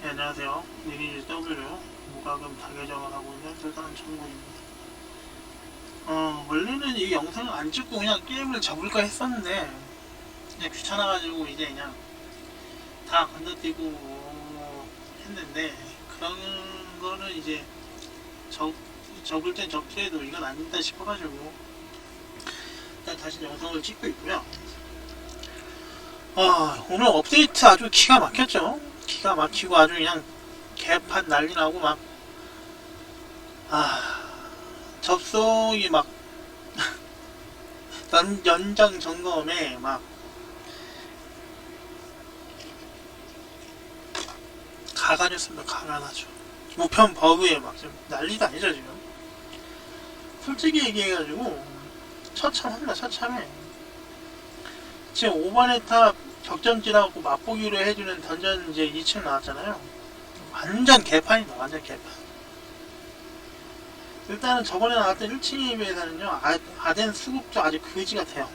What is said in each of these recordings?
네, 안녕하세요. 리니지 W 무과금 다계정을 하고 있는 일단 청구입니다. 어, 원래는 이 영상을 안 찍고 그냥 게임을 접을까 했었는데 그냥 귀찮아가지고 이제 그냥 다 건너뛰고 했는데 그런 거는 이제 적, 접을 땐 접더라도 이건 아니다 싶어가지고 다시 영상을 찍고 있고요. 아, 오늘 업데이트 아주 기가 막혔죠? 기가 막히고 아주 그냥 개판 난리 나고 막, 아, 접속이 막, 연, 연장 점검에 막, 가관이었습니다. 가관하죠. 우편 버그에 막 지금 난리도 아니죠, 지금. 솔직히 얘기해가지고, 처참합니다, 처참해. 지금 오바네타 격전지라고 맛보기로 해주는 던전 이제 2층 나왔잖아요. 완전 개판이다, 완전 개판. 일단은 저번에 나왔던 1층에 비해서는요, 아, 아덴 수급도 아주 거지 같아요.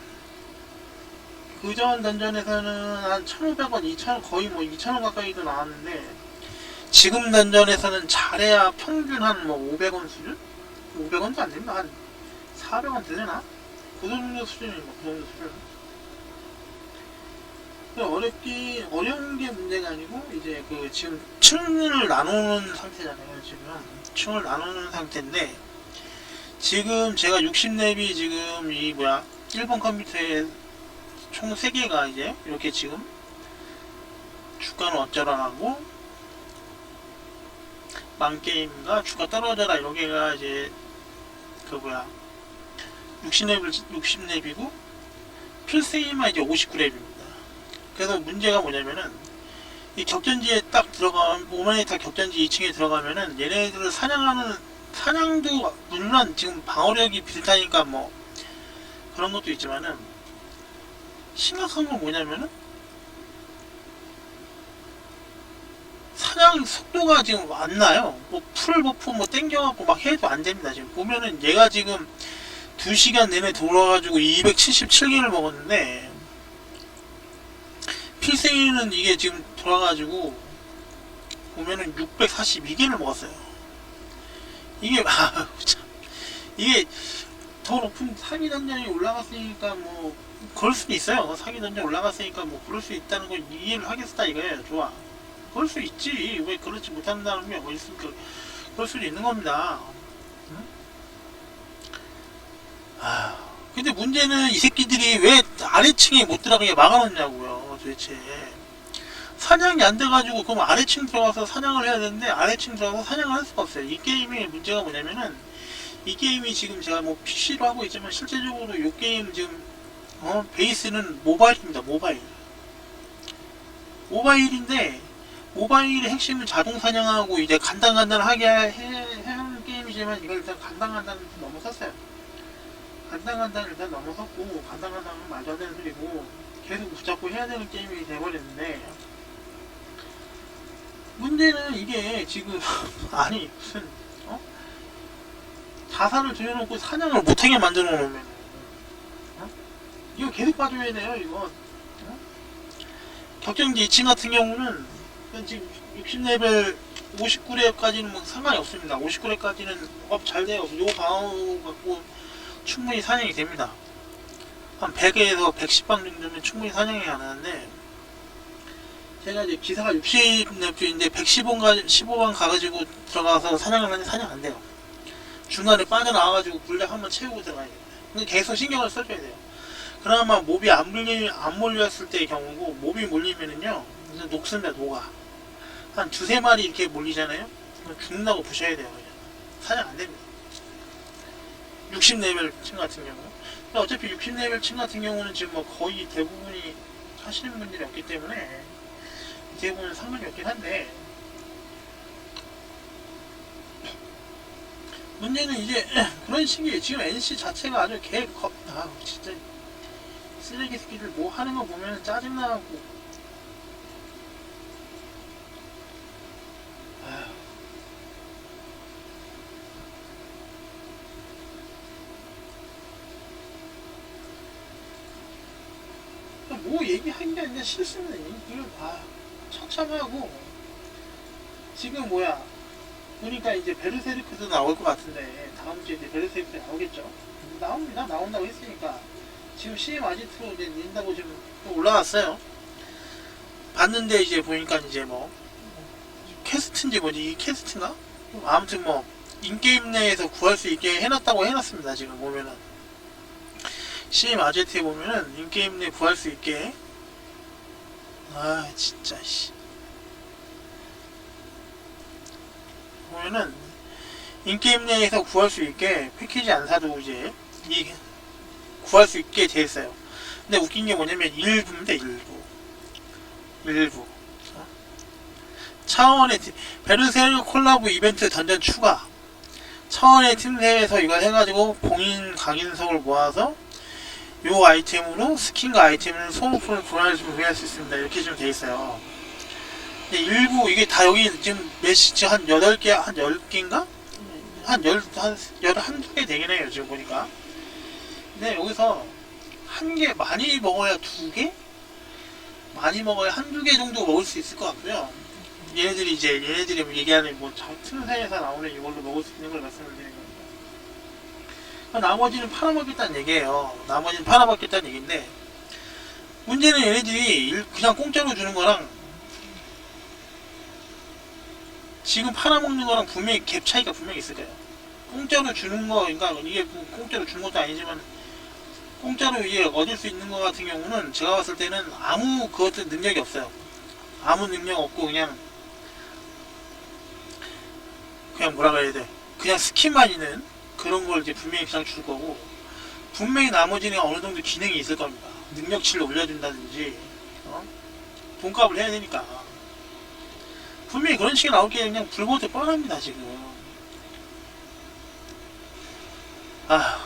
그전 던전에서는 한 1,500원, 2,000원, 거의 뭐 2,000원 가까이도 나왔는데, 지금 던전에서는 잘해야 평균 한 뭐 500원 수준? 500원도 안 됩니다. 한 400원 되려나? 그 정도 수준입니다. 그 정도 수준. 어렵기 어려운 게 문제가 아니고 이제 그 지금 층을 나누는 상태잖아요 지금. 층을 나누는 상태인데 지금 제가 60렙이 지금 이 뭐야 일본 컴퓨터에 총 3개가 이제 이렇게 지금 주가는 어쩌라 하고 망게임과 주가 떨어져라 여기가 이제 그 뭐야 60렙을 60렙이고 필세이만 이제 59렙입니다 그래서 문제가 뭐냐면은 이 격전지에 딱 들어가면 오마니타 격전지 2층에 들어가면은 얘네들을 사냥하는 사냥도 물론 지금 방어력이 비슷하니까 뭐 그런 것도 있지만은 심각한 건 뭐냐면은 사냥 속도가 지금 안 나요. 뭐 풀 버프 뭐 땡겨갖고 막 해도 안 됩니다. 지금 보면은 얘가 지금 2시간 내내 돌아가지고 277개를 먹었는데 필생이는 이게 지금 돌아가지고 보면은 642개를 먹었어요. 이게 아, 참 이게 더 높은 사기 던전이 올라갔으니까 뭐 그럴 수도 있어요. 사기 던전 올라갔으니까 뭐 그럴 수 있다는 걸 이해를 하겠다 이거예요. 좋아. 그럴 수 있지. 왜 그렇지 못한다는 게 어디 있습니까? 그럴 수도 있는 겁니다. 응? 아, 근데 문제는 이 새끼들이 왜 아래층에 못 들어가게 막아놓냐고요, 도대체. 사냥이 안 돼가지고, 그럼 아래층 들어가서 사냥을 해야 되는데, 아래층 들어가서 사냥을 할 수가 없어요. 이 게임의 문제가 뭐냐면은, 이 게임이 지금 제가 뭐 PC로 하고 있지만, 실제적으로 이 게임 지금, 어, 베이스는 모바일입니다, 모바일. 모바일인데, 모바일의 핵심은 자동 사냥하고, 이제 간단간단하게 하는 게임이지만, 이걸 일단 간단간단 넘어섰어요. 간당간당 일단 넘어섰고 간당간당은 안 되는 소리고 계속 붙잡고 해야 되는 게임이 돼버렸는데 문제는 이게 지금 아니 무슨 어? 자산을 들여놓고 사냥을 못하게 만들어 놓으면 어? 이거 계속 봐줘야 돼요 이거 어? 격전지 2층 같은 경우는 지금 60레벨 59렙까지는 뭐 상관이 없습니다 59렙까지는 업 잘 돼요 요 방어 갖고 충분히 사냥이 됩니다. 한 100에서 110방 정도면 충분히 사냥이 가능한데 제가 이제 기사가 60렙주인데 115방, 가, 15방 가가지고 들어가서 사냥을 하는데 사냥 안 돼요. 중간에 빠져나와가지고 분량 한번 채우고 들어가야 돼요. 근데 계속 신경을 써줘야 돼요. 그나마 몹이 안 물리, 안 몰렸을 때의 경우고 몹이 몰리면은요 이제 녹습니다 녹아. 한 두세 마리 이렇게 몰리잖아요. 죽는다고 보셔야 돼요. 그냥. 사냥 안 됩니다. 60레벨 층 같은 경우. 근데 어차피 60레벨 층 같은 경우는 지금 뭐 거의 대부분이 하시는 분들이 없기 때문에 대부분 상관이 없긴 한데 문제는 이제 그런 식이에요. 지금 NC 자체가 아주 개 겁, 아 진짜 쓰레기 새끼들 뭐 하는 거 보면 짜증나고 아휴. 뭐 얘기한 게 아니라 실수는 이걸 아 처참하고 지금 뭐야? 보니까 이제 베르세르크도 나올 것 같은데 다음 주에 이제 베르세르크 나오겠죠? 나옵니다. 나온다고 했으니까. 지금 CM 아지트로 이제 낸다고 지금 또 올라왔어요. 봤는데 이제 보니까 이제 뭐 캐스트인지 뭐지? 이 캐스트인가? 아무튼 뭐 인게임 내에서 구할 수 있게 해놨다고 해놨습니다. 지금 보면은 CM 아제트에 보면은 인게임 내 구할 수 있게. 아 진짜 씨. 보면은 인게임 내에서 구할 수 있게 패키지 안 사도 이제 이 구할 수 있게 돼 있어요. 근데 웃긴 게 뭐냐면 일부인데 일부. 일부. 어? 차원의 팀 베르세르 콜라보 이벤트 던전 추가. 차원의 팀 내에서 이걸 해가지고 봉인 각인석을 모아서 요 아이템으로 스킨과 아이템을 소모품을 구할 수, 있습니다. 이렇게 좀돼 있어요. 일부 이게 다 여기 지금 지금 한 8개, 한 10개인가? 한 10, 한, 11, 한두 개 되긴 해요. 지금 보니까. 근데 여기서 한 개, 많이 먹어야 두 개? 많이 먹어야 한두 개 정도 먹을 수 있을 것 같고요. 얘네들이 이제, 얘네들이 얘기하는 뭐, 틈새에서 나오는 이걸로 먹을 수 있는 걸 말씀을 드리는. 나머지는 팔아먹겠다는 얘기예요. 나머지는 팔아먹겠다는 얘기인데 문제는 얘네들이 일- 그냥 공짜로 주는 거랑 지금 팔아먹는 거랑 분명히 갭 차이가 분명히 있을 거예요. 공짜로 주는 거, 그러니까 이게 뭐 공짜로 주는 것도 아니지만 공짜로 이게 얻을 수 있는 거 같은 경우는 제가 봤을 때는 아무 그것도 능력이 없어요. 아무 능력 없고 그냥 그냥 뭐라 그래야 돼. 그냥 스킨만 있는 그런 걸 이제 분명히 그냥 줄 거고 분명히 나머지는 어느 정도 기능이 있을 겁니다. 능력치를 올려준다든지 어? 돈값을 해야 되니까 분명히 그런 식이 나올 게 그냥 불보듯 뻔합니다 지금. 아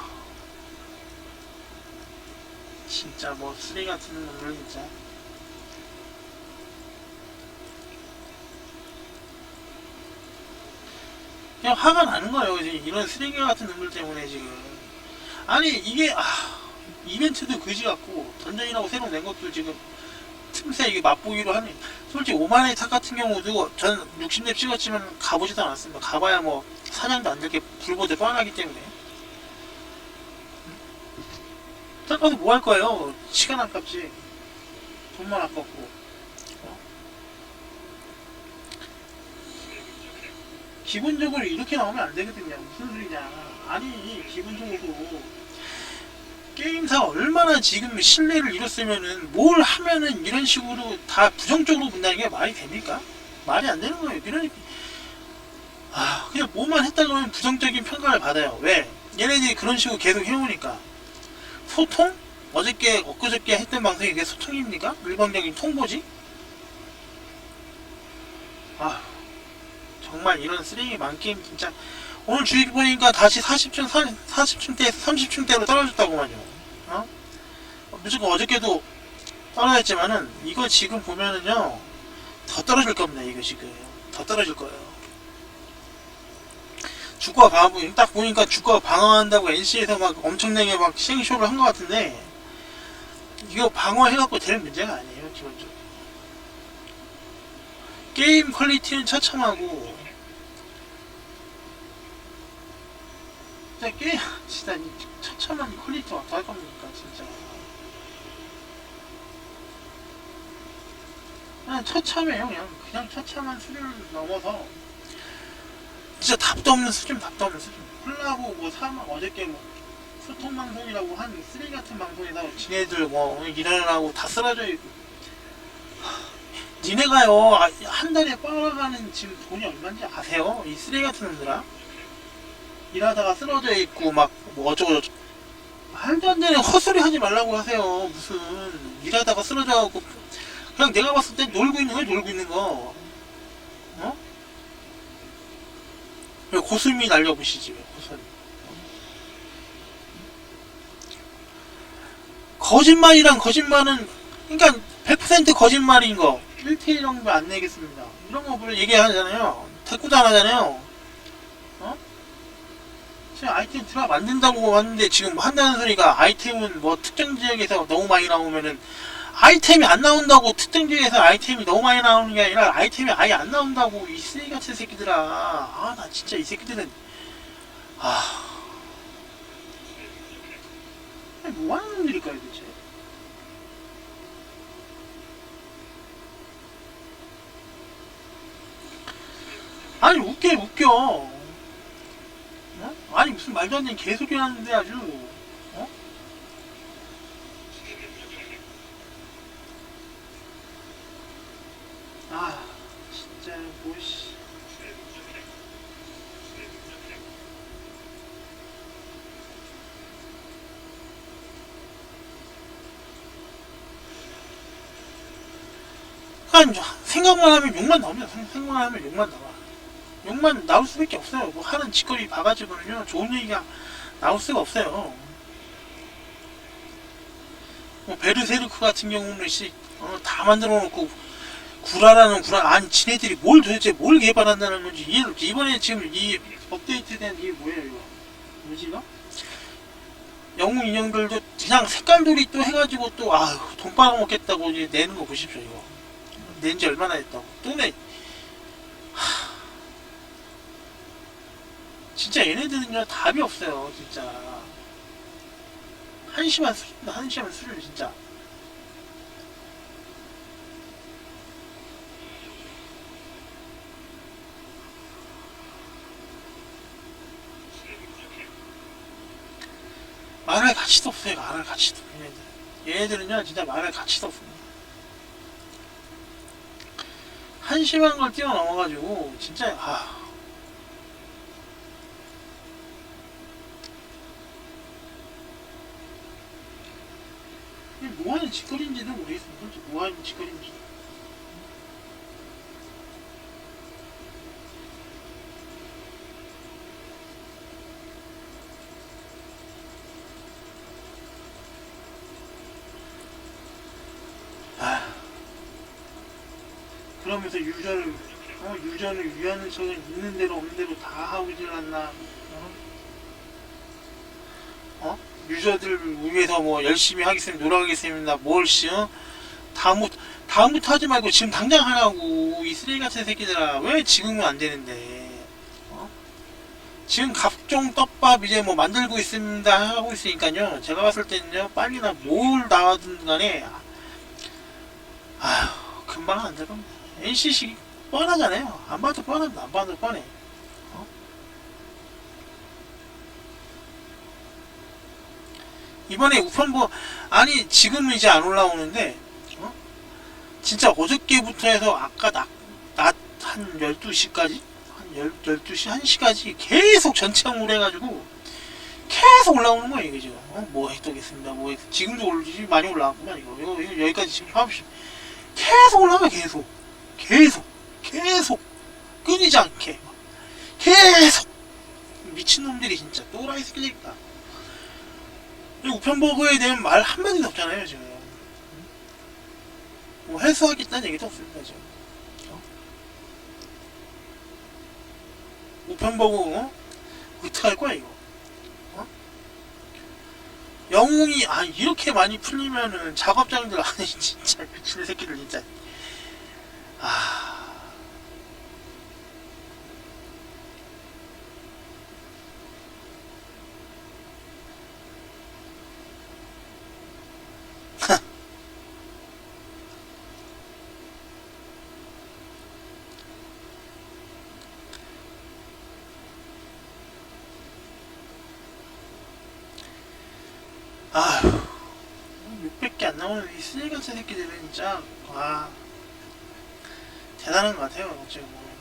진짜 뭐 쓰레기 같은 놈들 진짜. 그냥 화가 나는 거예요. 지금 이런 쓰레기 같은 놈들 때문에 지금. 아니 이게 아 이벤트도 그지 같고 던전이라고 새로 낸 것도 지금 틈새 이게 맛보기로 하는 솔직히 오만의 탑 같은 경우도 전 60렙 찍었지만 가보지도 않았습니다. 가봐야 뭐 사냥도 안 될게 불보듯 뻔하기 때문에. 딱 가서 뭐할 거예요? 시간 아깝지. 돈만 아깝고. 어? 기본적으로 이렇게 나오면 안 되거든요. 무슨 소리냐. 아니, 기본적으로. 게임사 얼마나 지금 신뢰를 잃었으면은 뭘 하면은 이런 식으로 다 부정적으로 본다는 게 말이 됩니까? 말이 안 되는 거예요. 그러니까. 아, 그냥 뭐만 했다 그러면 부정적인 평가를 받아요. 왜? 얘네들이 그런 식으로 계속 해오니까. 소통? 어저께, 엊그저께 했던 방송이 그게 소통입니까? 일방적인 통보지? 아, 정말 이런 쓰레기 많게임 진짜. 오늘 주식 보니까 다시 40층, 40층대, 30층대로 떨어졌다고만요. 어? 무조건 어저께도 떨어졌지만은, 이거 지금 보면은요, 더 떨어질 겁니다, 이거 지금. 더 떨어질 거예요. 주가 방어, 딱 보니까 주가 방어한다고 NC에서 막 엄청나게 막 시행쇼를 한 것 같은데, 이거 방어해갖고 될 문제가 아니에요, 기본적으로. 게임 퀄리티는 처참하고, 진짜 게임, 진짜 이 처참한 퀄리티 어떡할 겁니까, 진짜. 그냥 처참해요, 그냥. 그냥 처참한 수준을 넘어서, 진짜 답도 없는 수준, 답도 없는 수준. 콜라보 뭐 사막 어저께 뭐 소통 방송이라고 한 쓰레기 같은 방송에서 지네들 뭐 일하느라고 다 쓰러져 있고. 하, 니네가요 아, 한 달에 빨아가는 지금 돈이 얼마인지 아세요? 이 쓰레기 같은 놈들아. 일하다가 쓰러져 있고 막 뭐 어쩌고 저쩌고. 말도 안 되는 헛소리 하지 말라고 하세요. 무슨 일하다가 쓰러져갖고 그냥 내가 봤을 때 놀고 있는 거야 놀고 있는 거. 어? 왜 고수미 날려보시지 왜 고수미 거짓말이란 거짓말은 그러니까 100% 거짓말인 거 1대1 정도 안 내겠습니다 이런 거 물론 얘기하잖아요 대꾸도 안 하잖아요 어? 지금 아이템 들어 만든다고 하는데 지금 한다는 소리가 아이템은 뭐 특정 지역에서 너무 많이 나오면은 아이템이 안 나온다고 특정지에서 아이템이 너무 많이 나오는 게 아니라 아이템이 아예 안 나온다고 이 쓰레기 같은 새끼들아. 아 나 진짜 이 새끼들은. 아. 아니, 뭐 하는 놈들일까요 도대체? 아니 웃겨 웃겨 어? 아니 무슨 말도 안 되는 개소리 하는데 아주 어? 아 뭐씨 아니 생각만 하면 욕만 나옵니다 생- 생각만 하면 욕만 나와 욕만 나올 수밖에 없어요. 뭐 하는 짓거리 봐가지고는요 좋은 얘기가 나올 수가 없어요. 뭐 베르세르크 같은 경우는 씨, 어, 다 만들어 놓고 구라라는 구라 아니 지네들이 뭘 도대체 뭘 개발한다는 건지 이해를. 이번에 지금 이 업데이트된 이게 뭐예요 이거? 뭐지 이거? 영웅 인형들도 그냥 색깔들이 또 해가지고 또 아유 돈 빨아먹겠다고 이제 내는 거 보십시오 이거. 낸지 얼마나 됐다고. 또 내 진짜 얘네들은요 답이 없어요 진짜. 한심한 수준다 한심한 수준 진짜. 말할 가치도 없어요 말할 가치도. 얘네들 얘네들은요 진짜 말할 가치도 없습니다. 한심한 걸 뛰어넘어가지고 진짜 아 이게 뭐 하는 짓거리인지도 모르겠습니다. 솔직히 뭐하는 짓거리인지. 아. 그러면서 유저를 어, 유저를 위하는 척은 있는 대로 없는 대로 다 하고 있질 않나? 유저들 위해서 뭐 열심히 하겠습니다. 노력하겠습니다. 뭘씨 어? 다음부터 다음부터 하지 말고 지금 당장 하라고. 이 쓰레기 같은 새끼들아. 왜 지금은 안 되는데? 어? 지금 각종 떡밥 이제 뭐 만들고 있습니다. 하고 있으니까요. 제가 봤을 때는요 빨리나 뭘 나와든 간에 아휴 금방 안 될 겁니다. NCC 뻔하잖아요. 안 봐도 뻔합니다. 안 봐도 뻔해 이번에 우편부 아니 지금은 이제 안 올라오는데 어? 진짜 어저께부터 해서 아까 낮한 12시까지? 한 12시 1시까지 계속 전체항으로 해가지고 계속 올라오는 거예요 이게 지금. 어? 뭐 해도겠습니다 뭐 했- 지금도 올지 많이 올라왔구만 이거. 이거, 이거 여기까지 지금 파업시 계속 올라가 계속 계속 계속 끊이지 않게 계속. 미친놈들이 진짜 또라이 새끼들이다 이 우편버거에 대한 말 한마디도 없잖아요 지금 뭐 해소하겠다는 얘기도 없습니다 지금 어? 우편버거 어? 어떻게 할 거야 이거 어? 영웅이 아 이렇게 많이 풀리면은 작업장들 아니 진짜 미친 새끼들 진짜 아 아휴 600개 안 나오는 이 쓰레기 같은 새끼들은 진짜. 와. 대단한 것 같아요 지금 보면은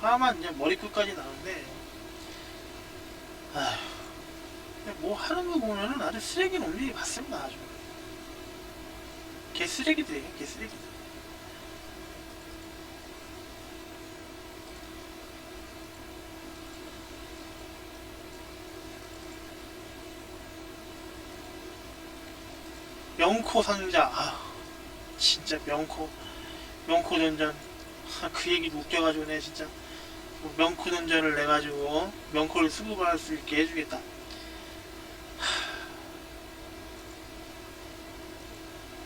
화만 이제 머리끝까지 나오는데. 아휴 근데 뭐 하는 거 보면은 아주 쓰레기 놈들이 맞습니다 아주. 개 쓰레기들이에요 개 쓰레기들 명코 상자. 아 진짜 명코. 명코 전전. 아, 그 얘기도 웃겨가지고 내 진짜. 뭐 명코 전전을 내가지고 명코를 수급할 수 있게 해주겠다. 하,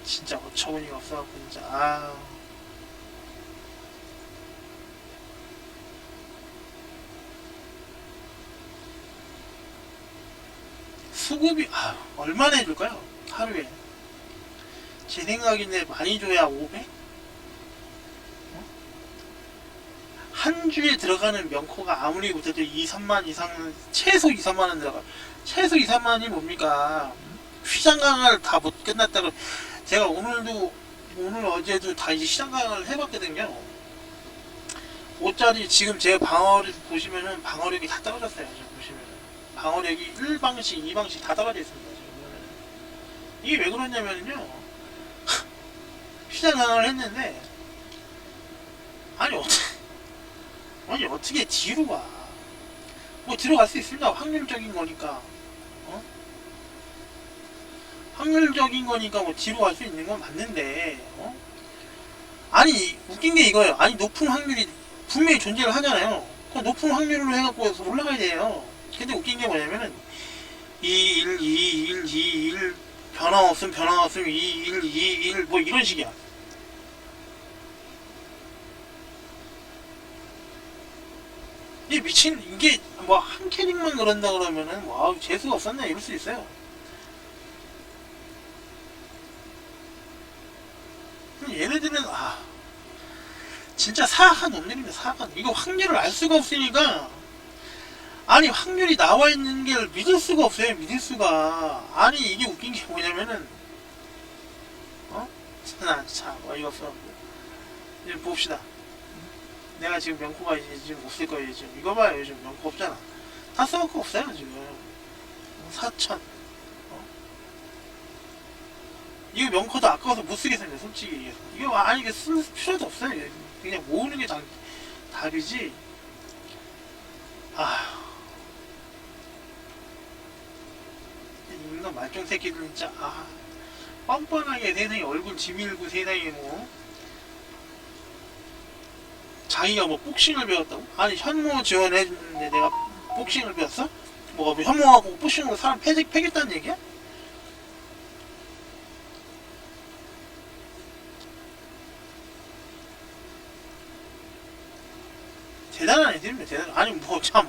진짜 어처구니가 없어갖고 진짜 아 수급이 아 얼마나 해줄까요? 하루에 제 생각인데 많이 줘야 500? 어? 한 주에 들어가는 명코가 아무리 못해도 2, 3만 이상은 최소 2, 3만 원 들어가 최소 2, 3만이 뭡니까 시장 강화를 다 못 끝났다고 제가 오늘도 오늘 어제도 다 이제 시장 강화를 해봤거든요 5짜리 지금 제 방어력 보시면은 방어력이 다 떨어졌어요 지금 보시면은 방어력이 1방씩 2방씩 다 떨어져 있습니다 지금. 이게 왜 그러냐면요 강화를 했는데 아니 어떻게 아니 어떻게 뒤로 가? 뭐 들어갈 수 있습니다. 확률적인 거니까. 어? 확률적인 거니까 뭐 뒤로 갈 수 있는 건 맞는데. 어? 아니 웃긴 게 이거예요. 아니 높은 확률이 분명히 존재를 하잖아요. 그 높은 확률로 해갖고 올라가야 돼요. 근데 웃긴 게 뭐냐면은 2, 1, 2, 1, 2, 1 변화 없음 변화 없음 2, 1, 2, 1 뭐 이런 식이야. 이 미친 이게 뭐 한 캐릭만 그런다 그러면은 뭐 아우 재수가 없었네. 이럴 수 있어요. 얘네들은 아 진짜 사악한 놈들입니다 사악한. 이거 확률을 알 수가 없으니까. 아니 확률이 나와 있는 게 믿을 수가 없어요 믿을 수가. 아니 이게 웃긴 게 뭐냐면은 어? 나 참 어이가 없어. 이제 봅시다 내가 지금 명코가 이제 지금 없을 거예요. 지금 이거 봐요. 요즘 명코 없잖아. 다 써먹고 없어요 지금. 4천. 어? 이거 명코도 아까워서 못 쓰겠습니다 솔직히 얘기해서. 이거 아니 이게 쓸 필요도 없어요. 그냥 모으는 게 당, 답이지? 아 인간 말종 새끼들 진짜 아. 뻔뻔하게 세상에 얼굴 지밀고 세상에 뭐 자기가 뭐 복싱을 배웠다고? 아니 현모 지원해주는데 내가 복싱을 배웠어? 뭐 현모하고 복싱으로 사람 패, 패겠다는 얘기야? 대단한 애들입니다 대단 아니 뭐 참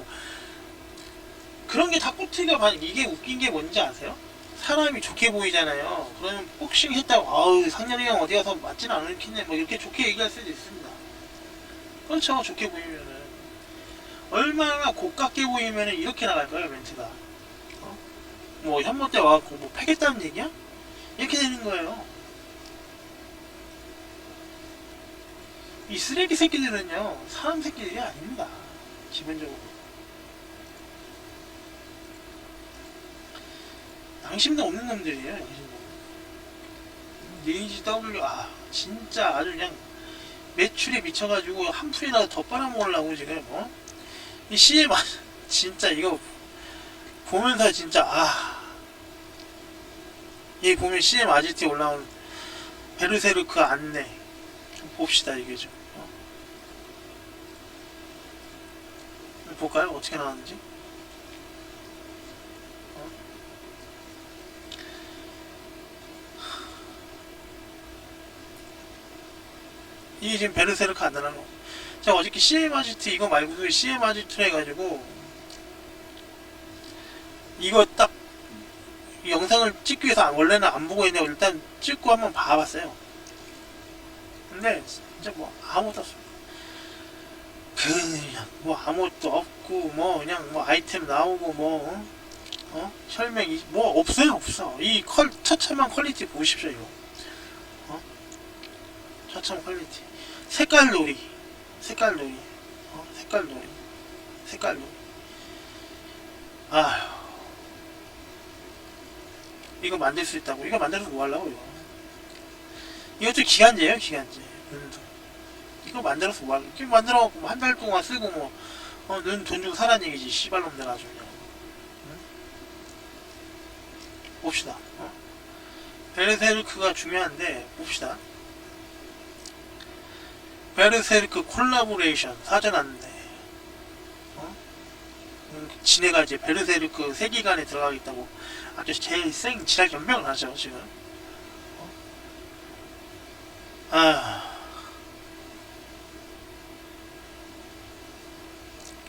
그런 게다 꼬투리가 반 이게 웃긴 게 뭔지 아세요? 사람이 좋게 보이잖아요 그러면 복싱 했다고 아우 상렬이 형 어디 가서 맞진 않을겠네 뭐 이렇게 좋게 얘기할 수도 있습니다 그렇죠. 좋게 보이면은. 얼마나 고깝게 보이면은 이렇게 나갈까요 멘트가. 어? 뭐 현모 때 와갖고 뭐 패겠다는 얘기야? 이렇게 되는 거예요. 이 쓰레기 새끼들은요 사람 새끼들이 아닙니다. 기본적으로. 양심도 없는 놈들이에요 양심도. 리니지 W 아 진짜 아주 그냥 매출에 미쳐가지고 한 푼이라도 더 빨아먹으려고 지금 어? 이 CM 아 진짜 이거 보면서 진짜 아얘 보면 CM 아지트 올라온 베르세르크 안내 좀 봅시다 이게 좀 어? 볼까요 어떻게 나왔는지 이게 지금 베르세르크 안 나가는 거. 제가 어저께 CM 아지트 이거 말고도 CM 아지트로 해가지고 이거 딱 영상을 찍기 위해서 원래는 안 보고 있는데 일단 찍고 한번 봐봤어요. 근데 진짜 뭐 아무것도 없어. 그냥 뭐 아무것도 없고 뭐 그냥 뭐 아이템 나오고 뭐 어? 어? 설명이 뭐 없어요 없어. 이 퀄, 처참한 퀄리티 보십시오 이거. 어? 처참 퀄리티. 색깔 놀이. 색깔 놀이. 어? 색깔 놀이. 색깔 놀이. 아휴. 이거 만들 수 있다고. 이거 만들어서 뭐 하려고, 이거. 이것도 기간제예요, 기간제. 눈도. 이거 만들어서 뭐 하려고. 이거 만들어갖고 뭐 한달 동안 쓰고 뭐, 어, 눈돈 주고 사라는 얘기지. 씨발놈들 아주 그냥. 응? 봅시다. 어? 베르세르크가 중요한데, 봅시다. 베르세르크 콜라보레이션 사전 안내 어? 음, 지네가 이제 베르세르크 세기간에 들어가겠다고 아주 제일 생 지랄 연명을 하죠 지금 어? 아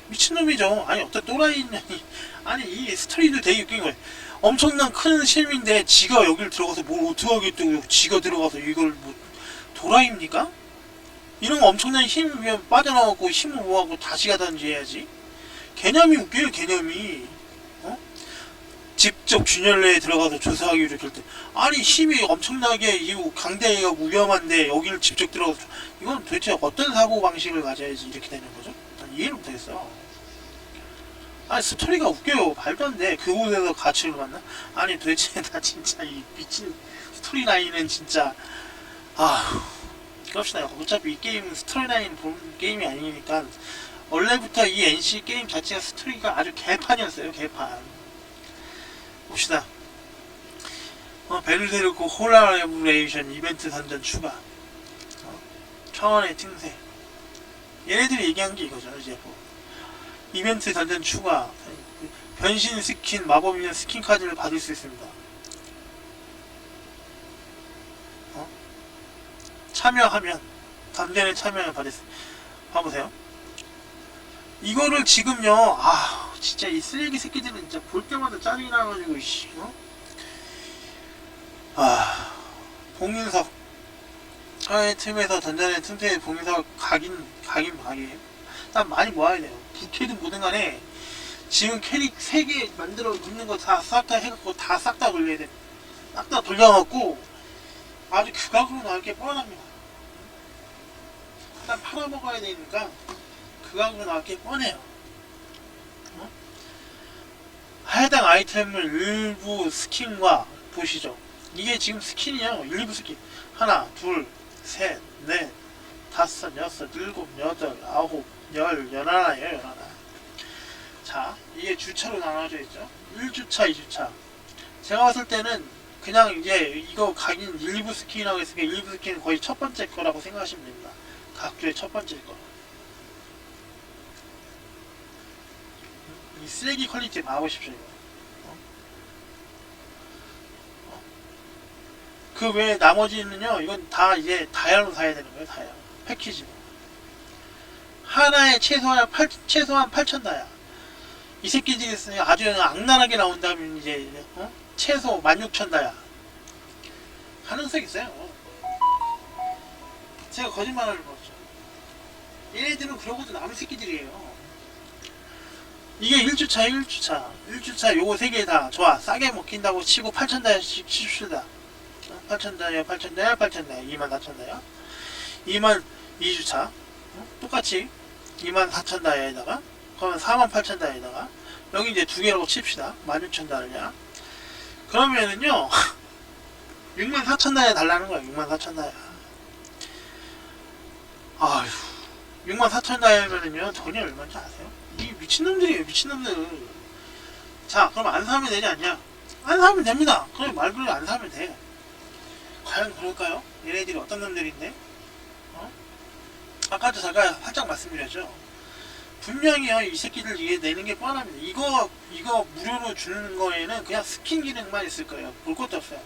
미친놈이죠. 아니 어떤 또라이 년이 아니 이 스토리도 되게 웃긴 거예요. 엄청난 큰 실미인데 지가 여길 들어가서 뭘 어떻게 하겠다고 지가 들어가서 이걸 뭐 도라이입니까? 이런 거 엄청난 힘이면 빠져나오고 힘을 모아고 다시 가든지 해야지. 개념이 웃겨요 개념이. 어? 직접 균열내에 들어가서 조사하기 이렇게 할 때. 아니 힘이 엄청나게 이 강대가 위험한데 여기를 직접 들어가서 조- 이건 도대체 어떤 사고 방식을 가져야지 이렇게 되는 거죠? 난 이해를 못하겠어. 아니 스토리가 웃겨요 말도 안 돼. 그곳에서 가치를 만나? 아니 도대체 나 진짜 이 미친 스토리 라인은 진짜 아그 럽시다. 어차피 이 게임은 스토리 라인 본 게임이 아니니까 원래부터 이 NC 게임 자체가 스토리가 아주 개판이었어요 개판. 봅시다. 어, 베르세르크 홀라레브레이션 이벤트 선전 추가. 어, 차원의 틈새. 얘네들이 얘기한 게 이거죠, 이제 뭐. 이벤트 던전 추가. 변신 스킨, 마법이나 스킨 카드를 받을 수 있습니다. 참여하면, 던전에 참여를 받을 수, 봐보세요. 이거를 지금요, 아, 진짜 이 쓰레기 새끼들은 진짜 볼 때마다 짜증이 나가지고, 씨, 어? 아, 봉인석. 차의 틈에서 던전의 틈새에 봉인석 각인, 각인 각이에요. 난 많이 모아야 돼요. 부캐든 뭐든 간에, 지금 캐릭 3개 만들어 놓는 거 다 싹 다 해갖고 다 싹 다 돌려야 돼. 싹 다 돌려갖고, 아주 규각으로 나올 게 뻔합니다. 일단 팔아먹어야 되니까, 나올 게 뻔해요. 어? 해당 아이템을 일부 스킨과 보시죠. 이게 지금 스킨이요. 일부 스킨. 하나, 둘, 셋, 넷, 다섯, 여섯, 일곱, 여덟, 아홉, 열, 열하나예요. 열하나. 자, 이게 주차로 나눠져 있죠. 1주차, 2주차. 제가 봤을 때는 그냥 이제 이거 각인 일부 스킨이라고 했으니까 일부 스킨은 거의 첫 번째 거라고 생각하시면 됩니다. 각주의 첫 번째 거. 이 쓰레기 퀄리티 봐보십시오. 어? 어? 그 외에 나머지는요 이건 다 이제 다이아로 사야 되는 거예요 다이아 패키지로 하나에 최소한 8 최소한 8천 다이아 이 새끼들이 있으니 아주 악랄하게 나온다면 이제 어? 최소 16,000 다이아 가능성 있어요 제가 거짓말을 거죠 얘네들은 그러고도 남은 새끼들이에요. 이게 1주차 1주차. 1주차 요거 3개 다 좋아. 싸게 먹힌다고 치고 8천다이아씩 칩시다. 8천다이아 8천다이아 8천다이아 2만 4천다이아 2만 2주차? 어? 똑같이? 2만 4천다이아에다가? 그러면 4만 8천다이아에다가? 여기 이제 두 개라고 칩시다. 16,000다이아 그러면은요 6만 4천다이아 달라는 거야. 6만 4천다이아 아휴 6만 4천다이아면은요 돈이 얼마인지 아세요? 이 미친놈들이에요 미친놈들. 자 그럼 안 사면 되지 않냐 안 사면 됩니다. 그럼 말 그대로 안 사면 돼. 과연 그럴까요? 얘네들이 어떤 놈들인데? 어? 아까도 제가 살짝 말씀드렸죠? 분명히요 이 새끼들 이게 내는 게 뻔합니다. 이거 이거 무료로 주는 거에는 그냥 스킨 기능만 있을 거예요. 볼 것도 없어요.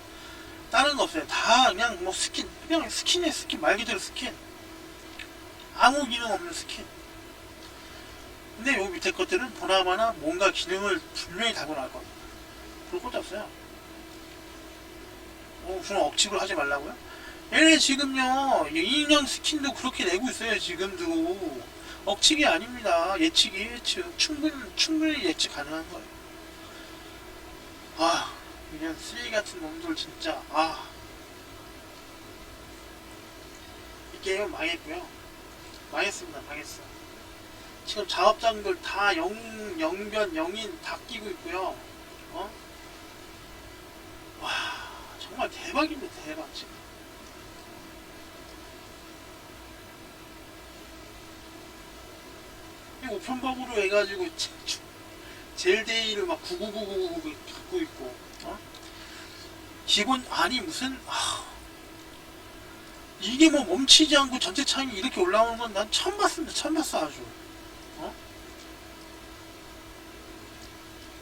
다른 거 없어요. 다 그냥 뭐 스킨 그냥 스킨에 스킨. 말 그대로 스킨 아무 기능 없는 스킨 근데 요 밑에 것들은 보나마나 뭔가 기능을 분명히 달고 나올 겁니다. 것도 없어요. 뭐 무슨 억측을 하지 말라고요? 얘네 지금요 인형 스킨도 그렇게 내고 있어요 지금도 억측이 아닙니다 예측이 예측 충분히 충분히 예측 가능한 거예요 아 이런 쓰레기 같은 놈들 진짜 아 이 게임은 망했고요 망했습니다 망했어 지금 작업장들 다 영, 영변, 영인 다 끼고 있고요. 어? 와, 정말 대박입니다, 대박, 지금. 이 우편법으로 해가지고, 젤데이를 막 99999 갖고 있고, 어? 기본, 아니, 무슨, 아, 이게 뭐 멈추지 않고 전체 창이 이렇게 올라오는 건 난 처음 봤습니다, 처음 봤어, 아주.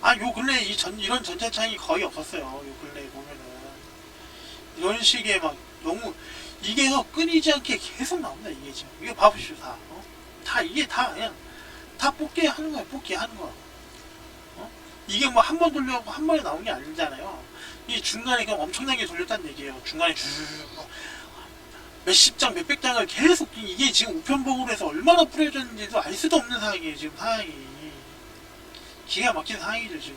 아, 요 근래 이 전, 이런 전차창이 거의 없었어요. 요 근래 보면은. 이런 식의 막 너무, 이게 더 끊이지 않게 계속 나온다 이게 지금 이거 봐보시오 다 어? 다 이게 다 그냥 다 뽑기 하는 거야 뽑기 하는 거야 어? 이게 뭐 한 번 돌려고 한 번에 나온 게 아니잖아요 이 중간에 그냥 엄청나게 돌렸다는 얘기예요 중간에 쭉 어, 몇십 장 몇백 장을 계속 이게 지금 우편복으로 해서 얼마나 뿌려졌는지도 알 수도 없는 상황이에요 지금 상황이. 기가 막힌 상황이죠 지금.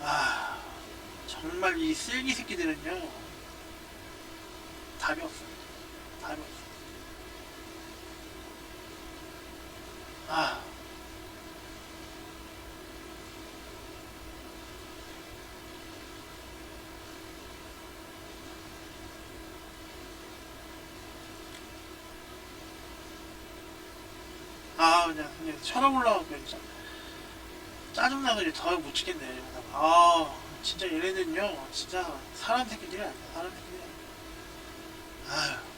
아 정말 이 쓸기 새끼들은요 답이 없어요. 답이 없어 아 아 그냥 철학 올라가고 진짜 짜증나서 이제 더못 치겠네. 아 진짜 얘네들은요 진짜 사람 새끼들이 아니야 사람 새끼들이 아니야. 아휴